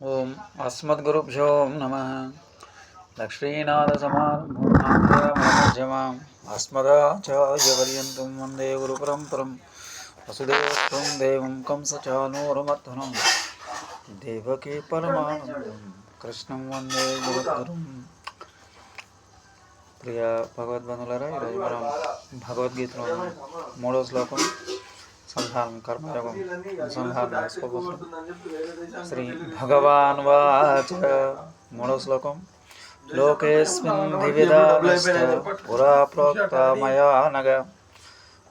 ఓం అస్మద్గురుభ్యో నమ. లక్ష్మీనాథసమారంభమాం అస్మదాచార్యపర్యంతం వందే గురుపరంపరం. వసుదేవం దేవం కంసచానూరమర్ధనం దేవకీ పరమానందం. కృష్ణం వందే గురుగురుం ప్రియ భగవద్బంధులరా ఈరోజు మనం భగవద్గీతలో మూడో శ్లోకం సంధానం కర్మయోగం సంధానం చేసుకోబోతున్నాం శ్రీ భగవాన్ వాచ మూడో శ్లోకం లోకేస్మిన్ ద్విధా పురా ప్రోక్త మయా నగ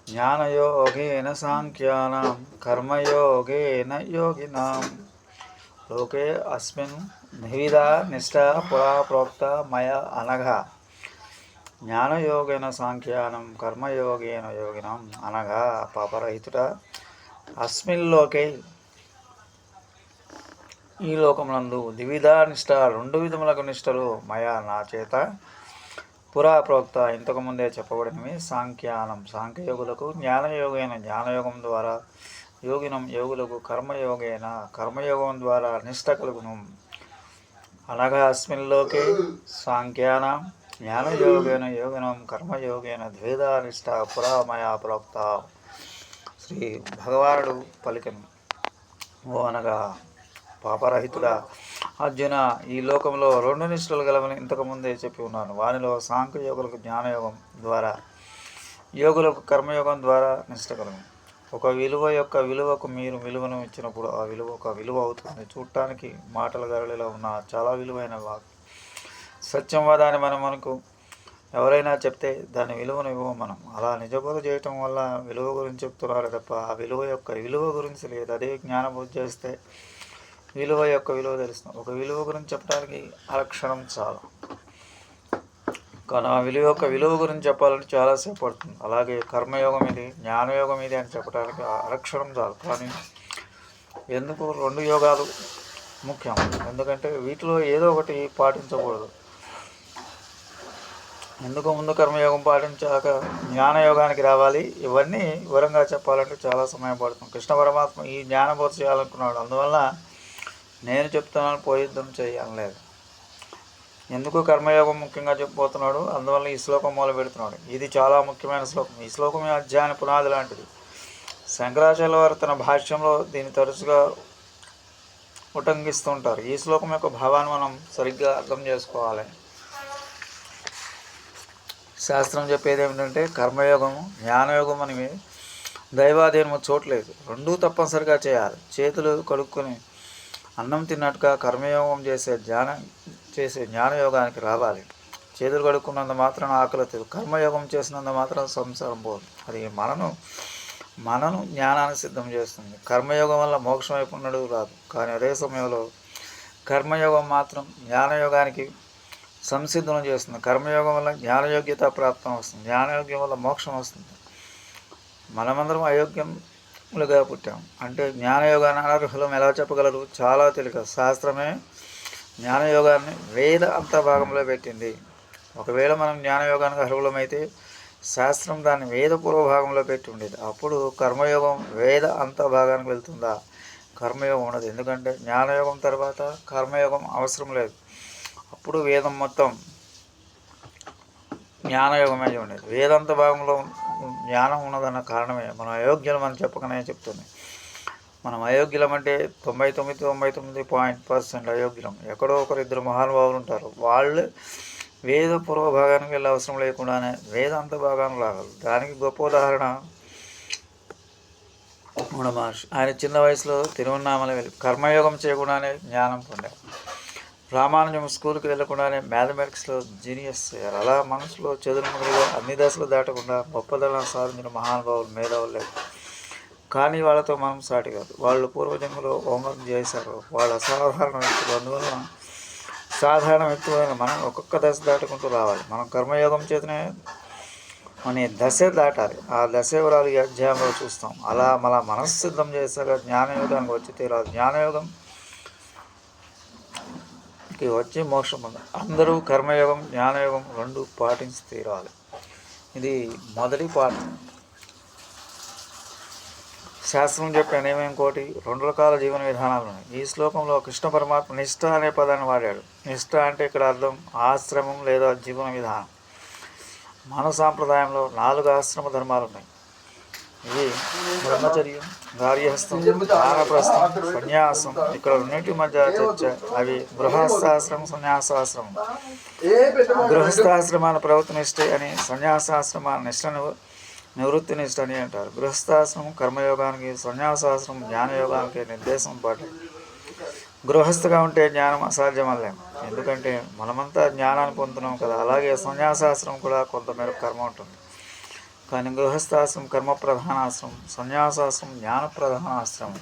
జ్ఞానయోగేన సాంఖ్యానాం కర్మయోగేన యోగినాం లోకే అస్మిన్ ద్విధా నిష్ట పురా ప్రోక్త మయ అనగా జ్ఞానయోగేన సాంఖ్యానం కర్మయోగేన యోగినం అనగా పాపరహితుడ. అస్మిన్లోకే ఈ లోకమునందు ద్విధా నిష్ట రెండు విధములకు నిష్టలు మయా నా చేత. పురా ప్రోక్త ఇంతకుముందే చెప్పబడినవి సాంఖ్యానం. సాంఖ్యయోగులకు జ్ఞానయోగైన జ్ఞానయోగం ద్వారా యోగినం యోగులకు కర్మయోగేన కర్మయోగం ద్వారా నిష్ట కలుగును. అనగా అస్మిన్లోకే సాంఖ్యానం. జ్ఞానయోగేన యోగినం కర్మయోగేన ద్వేదానిష్ట పురామయా ప్రోక్త శ్రీ భగవానుడు పలికను ఓ అనగా పాపరహితుడా అర్జున ఈ లోకంలో రెండు నిష్ఠలు గలవని ఇంతకుముందే చెప్పి ఉన్నాను. వానిలో సాంఖ్యయోగులకు జ్ఞానయోగం ద్వారా యోగులకు కర్మయోగం ద్వారా నిష్ట కలుగు ఒక విలువ యొక్క విలువకు మీరు విలువను ఇచ్చినప్పుడు ఆ విలువ ఒక విలువ అవుతుంది చూడటానికి మాటల గరళిలో ఉన్న చాలా విలువైన వాక్. సత్యం వాదాన్ని మనం మనకు ఎవరైనా చెప్తే దాని విలువను ఇవ్వం మనం. అలా నిజబోధ చేయటం వల్ల విలువ గురించి చెప్తున్నారు తప్ప ఆ విలువ యొక్క విలువ గురించి లేదు. అదే జ్ఞానబోధ చేస్తే విలువ యొక్క విలువ తెలుస్తుంది. ఒక విలువ గురించి చెప్పడానికి అలక్షణం చాలు. కానీ ఆ విలువ యొక్క విలువ గురించి చెప్పాలంటే చాలాసేపు పడుతుంది. అలాగే కర్మయోగం ఇది జ్ఞానయోగం ఇది అని చెప్పడానికి అలక్షణం చాలు. కానీ ఎందుకు రెండు యోగాలు ముఖ్యం? ఎందుకంటే వీటిలో ఏదో ఒకటి పాటించకూడదు. ఎందుకు ముందు కర్మయోగం పాటించాక జ్ఞానయోగానికి రావాలి? ఇవన్నీ వివరంగా చెప్పాలంటే చాలా సమయం పడుతుంది. కృష్ణ పరమాత్మ ఈ జ్ఞానబోధ చేయాలనుకున్నాడు. అందువల్ల నేను చెప్తున్నాను పోయిద్దం చేయాలలేదు ఎందుకు కర్మయోగం ముఖ్యంగా చెప్పబోతున్నాడు? అందువల్ల ఈ శ్లోకం మొదలు పెడుతున్నాడు. ఇది చాలా ముఖ్యమైన శ్లోకం. ఈ శ్లోకం అధ్యాయన పునాది లాంటిది. శంకరాచార్య వారు తన భాష్యంలో దీన్ని తరచుగా ఉటంకిస్తుంటారు. ఈ శ్లోకం యొక్క భావాన్ని మనం సరిగ్గా అర్థం చేసుకోవాలి. శాస్త్రం చెప్పేది ఏమిటంటే కర్మయోగం జ్ఞానయోగం అని దైవాధీనము చోట్లేదు రెండూ తప్పనిసరిగా చేయాలి. చేతులు కడుక్కొని అన్నం తిన్నట్టుగా కర్మయోగం చేసే జ్ఞాన చేసే జ్ఞానయోగానికి రావాలి. చేతులు కడుక్కున్నంత మాత్రం ఆకలి కర్మయోగం చేసినంత మాత్రం సంసారం పోదు. అది మనను మనను జ్ఞానాన్ని సిద్ధం చేస్తుంది. కర్మయోగం వల్ల మోక్షం వైపు రాదు. కానీ అదే సమయంలో కర్మయోగం మాత్రం జ్ఞానయోగానికి సంసిద్ధం చేస్తుంది. కర్మయోగం వల్ల జ్ఞానయోగ్యత ప్రాప్తం వస్తుంది. జ్ఞానయోగ్యం వల్ల మోక్షం వస్తుంది. మనమందరం అయోగ్యములుగా పుట్టాం. అంటే జ్ఞానయోగాన్ని అనర్హులం ఎలా చెప్పగలరు? చాలా తెలియక శాస్త్రమే జ్ఞానయోగాన్ని వేద అంత భాగంలో పెట్టింది. ఒకవేళ మనం జ్ఞానయోగానికి అర్హులమైతే శాస్త్రం దాన్ని వేద పూర్వభాగంలో పెట్టి ఉండేది. అప్పుడు కర్మయోగం వేద అంత భాగానికి వెళ్తుందా? కర్మయోగం ఉండదు. ఎందుకంటే జ్ఞానయోగం తర్వాత కర్మయోగం అవసరం లేదు. అప్పుడు వేదం మొత్తం జ్ఞానయోగమే ఉండేది వేదాంత భాగంలో జ్ఞానం ఉన్నదన్న కారణమే. మనం అయోగ్యులం అని చెప్పకనే చెప్తుంది. మనం అయోగ్యులం అంటే తొంభై తొమ్మిది తొంభై తొమ్మిది పాయింట్ పర్సెంట్ అయోగ్యులం. ఎక్కడో ఒకరు ఇద్దరు మహానుభావులు ఉంటారు. వాళ్ళు వేద పూర్వ భాగానికి వెళ్ళే అవసరం లేకుండానే వేదాంత భాగాన్ని లాగలరు దానికి గొప్ప ఉదాహరణ మన మహర్షి. ఆయన చిన్న వయసులో తిరువన్నామల వెళ్ళి కర్మయోగం చేయకుండానే జ్ఞానం పొందారు. రామానుజం స్కూల్కి వెళ్ళకుండానే మ్యాథమెటిక్స్లో జీనియస్ అయ్యారు. అలా మనసులో చదువుముడిగా అన్ని దశలు దాటకుండా గొప్పదనం సాధించిన మహానుభావులు మేధావులు కానీ వాళ్ళతో మనం సాటి కాదు. వాళ్ళు పూర్వజన్మలో హోంవర్క్ చేశారు. వాళ్ళు అసాధారణ వ్యక్తులు అందువల్ల సాధారణ వ్యక్తులైన మనం ఒక్కొక్క దశ దాటుకుంటూ రావాలి. మనం కర్మయోగం చేతనే మన దశ దాటాలి. ఆ దశ వివరాలు ఈ అధ్యాయంలో చూస్తాం. అలా మన మనస్సు సిద్ధం చేశాక జ్ఞానయోగానికి వచ్చి తీరాలి. జ్ఞానయోగం మనకి వచ్చే మోక్షం ఉంది. అందరూ కర్మయోగం జ్ఞానయోగం రెండు పాటించి తీరాలి ఇది మొదటి పాఠం. శాస్త్రం చెప్పే నియమం కోటి రెండు రకాల జీవన విధానాలు ఉన్నాయి. ఈ శ్లోకంలో కృష్ణ పరమాత్మ నిష్ఠ అనే పదాన్ని వాడాడు. నిష్ఠ అంటే ఇక్కడ అర్థం ఆశ్రమం లేదా జీవన విధానం. మన సాంప్రదాయంలో నాలుగు ఆశ్రమ ధర్మాలు ఉన్నాయి. ఇది బ్రహ్మచర్యం గార్యహస్తం ఆహారప్రస్థం సన్యాసం. ఇక్కడ రెండింటి మధ్య చర్చ అవి గృహస్థాశ్రమం సన్యాసాశ్రమం. గృహస్థాశ్రమాన్ని ప్రవర్తనిష్టే అని సన్యాసాశ్రమాల నిష్టను నివృత్తి నిష్ట అని అంటారు. గృహస్థాశ్రమం కర్మయోగానికి సన్యాసాశ్రమం జ్ఞానయోగానికి నిర్దేశం పాటు. గృహస్థగా ఉంటే జ్ఞానం అసాధ్యం ఎందుకంటే మనమంతా జ్ఞానాన్ని పొందుతున్నాం కదా. అలాగే సన్యాసాశ్రమం కూడా కొంతమేర కర్మ ఉంటుంది. కానీ గృహస్థాశ్రమం కర్మ ప్రధానాశ్రమం సన్యాసాశ్రమం జ్ఞాన ప్రధానాశ్రమం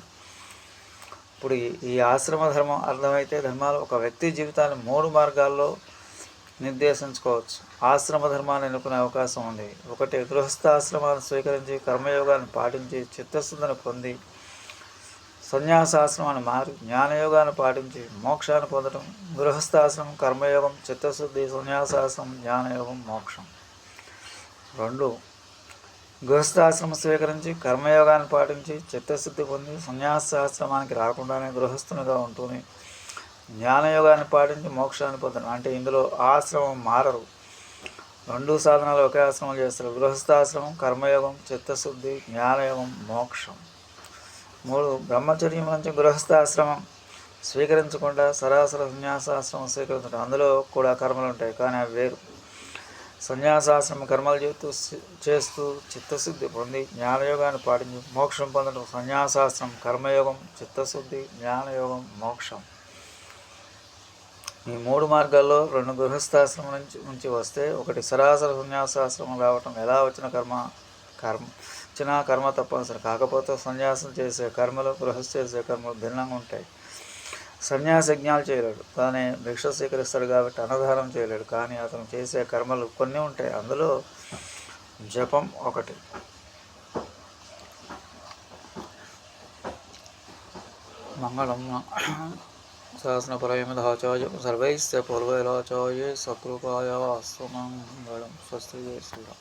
ఇప్పుడు ఈ- ఆశ్రమ ధర్మం అర్థమైతే ధర్మాలు ఒక వ్యక్తి జీవితాన్ని మూడు మార్గాల్లో నిర్దేశించుకోవచ్చు. ఆశ్రమ ధర్మాన్ని ఎన్నుకునే అవకాశం ఉంది. ఒకటి గృహస్థాశ్రమాన్ని స్వీకరించి కర్మయోగాన్ని పాటించి చిత్తశుద్ధిని పొంది సన్యాసాశ్రమాన్ని మారి జ్ఞానయోగాన్ని పాటించి మోక్షాన్ని పొందడం గృహస్థాశ్రమం కర్మయోగం చిత్తశుద్ధి సన్యాసాశ్రమం జ్ఞానయోగం మోక్షం. రెండు గృహస్థాశ్రమం స్వీకరించి కర్మయోగాన్ని పాటించి చిత్తశుద్ధి పొంది సన్యాసాశ్రమానికి రాకుండానే గృహస్థునిగా ఉంటుంది జ్ఞానయోగాన్ని పాటించి మోక్షాన్ని పొందడం. అంటే ఇందులో ఆశ్రమం మారరు. రెండు సాధనాలు ఒకే ఆశ్రమం చేస్తారు. గృహస్థాశ్రమం కర్మయోగం చిత్తశుద్ధి జ్ఞానయోగం మోక్షం. మూడు బ్రహ్మచర్యం నుంచి గృహస్థాశ్రమం స్వీకరించకుండా సరాసర సన్యాసాశ్రమం స్వీకరించడం. అందులో కూడా కర్మలు ఉంటాయి కానీ అవి వేరు. సన్యాసాశ్రమ కర్మలు చేస్తూ చేస్తూ చిత్తశుద్ధి పొంది జ్ఞానయోగాన్ని పాటించి మోక్షం పొందడం సన్యాసాశ్రమం కర్మయోగం చిత్తశుద్ధి జ్ఞానయోగం మోక్షం. ఈ మూడు మార్గాల్లో రెండు గృహస్థాశ్రమం నుంచి నుంచి వస్తే ఒకటి సరాసర సన్యాసాశ్రమం రావటం ఎలా వచ్చిన కర్మ కర్మ వచ్చిన కర్మ తప్పనిసరి. కాకపోతే సన్యాసం చేసే కర్మలు గృహస్థ చేసే కర్మలు భిన్నంగా ఉంటాయి. సన్యాస యజ్ఞాలు చేయలేడు. కానీ భిక్ష స్వీకరిస్తాడు కాబట్టి అన్నదానం చేయలేడు. కానీ అతను చేసే కర్మలు కొన్ని ఉంటాయి. అందులో జపం ఒకటి. మంగళం శాసనపరమధాచార్య సర్వైస్ పూర్వైరాచార్య సకృపాయ స్వమంగళం స్వస్తి శ్రీరామ్.